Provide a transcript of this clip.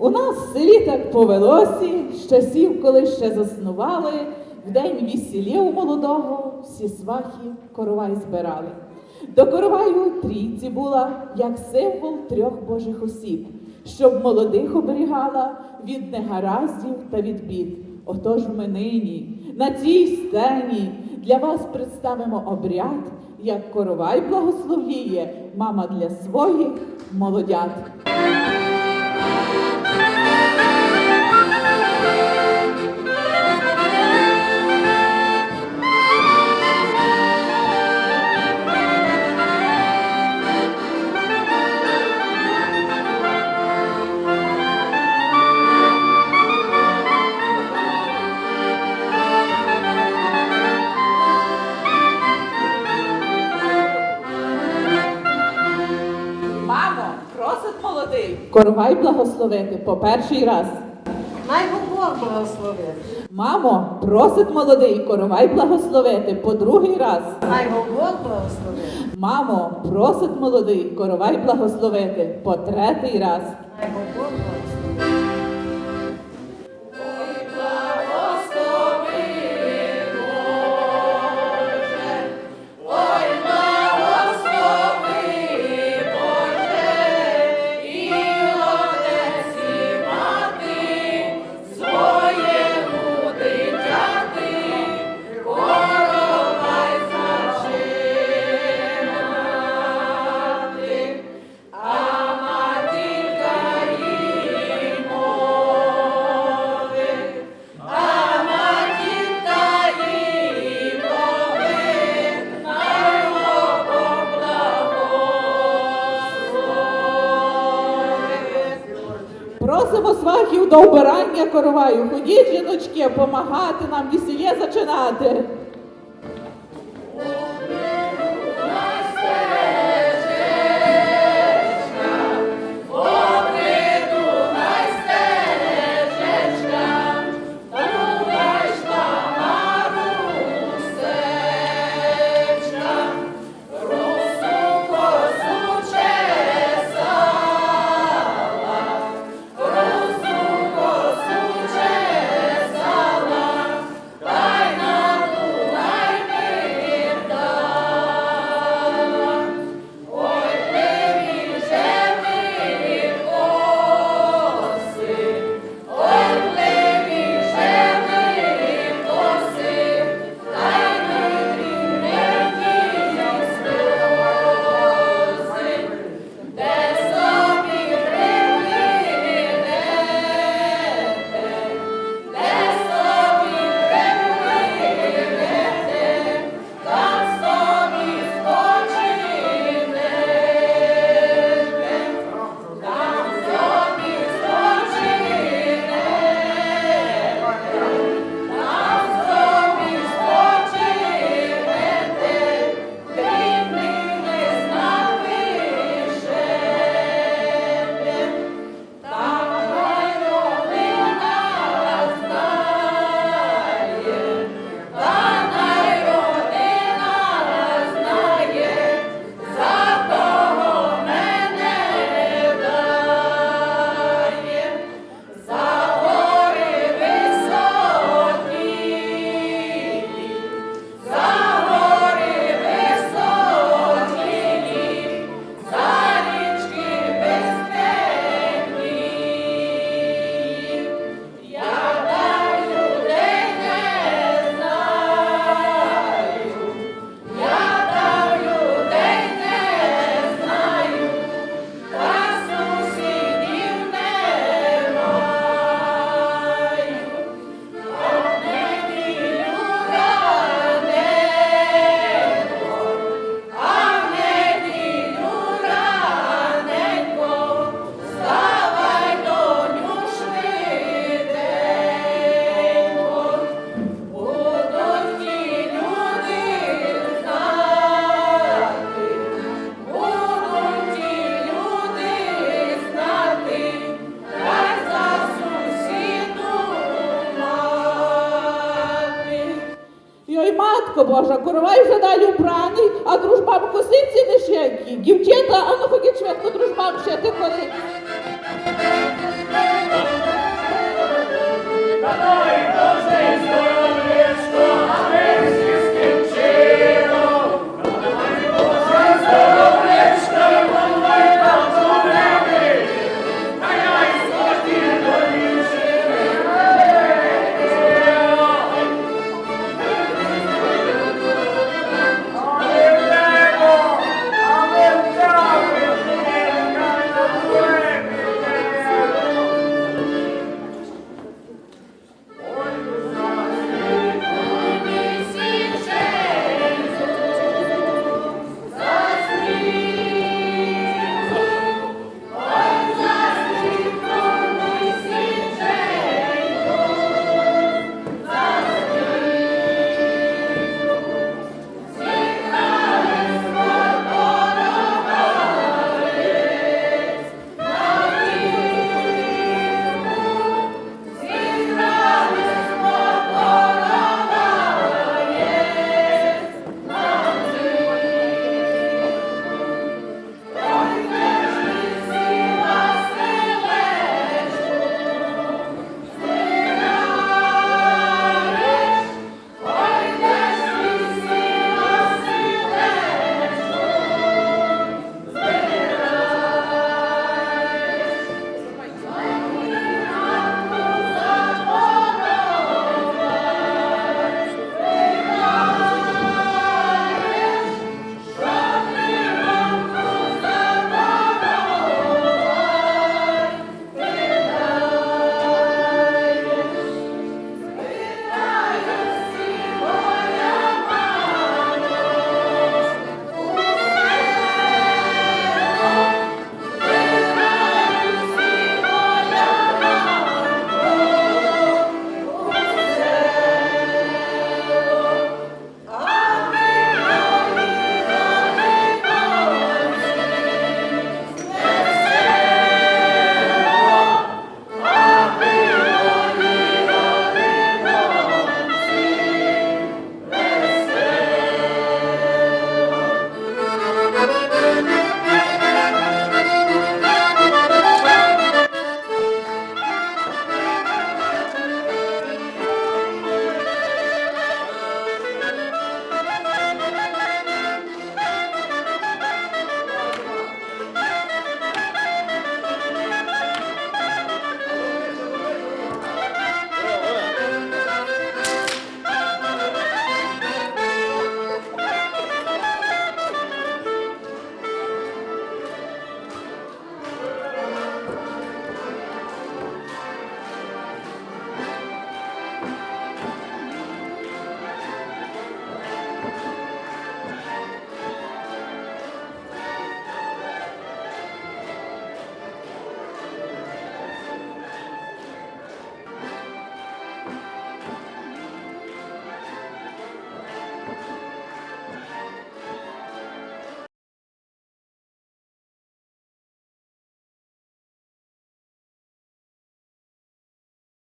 У нас в селі так повелося, з часів, коли ще заснували, в день весілля молодого всі свахи коровай збирали. До короваю трійці була як символ трьох божих осіб, щоб молодих оберігала від негараздів та від бід. Отож ми нині на цій сцені для вас представимо обряд, як коровай благословіє мама для своїх молодят. Коровай благословити по перший раз. Най Бог благословить. Мамо, просить молодий коровай благословити по другий раз. Най Бог благословить. Мамо, просить молодий коровай благословити по третій раз. Най Просимо свахів до обирання короваю. Ходіть, жіночки, помагати нам весілля зачинати. і матко Божа, коровай вже далі убраний, а дружбам косиці лишенькі. Дівчата, а ну ходіть швидко дружбам ще ти коли. Давай,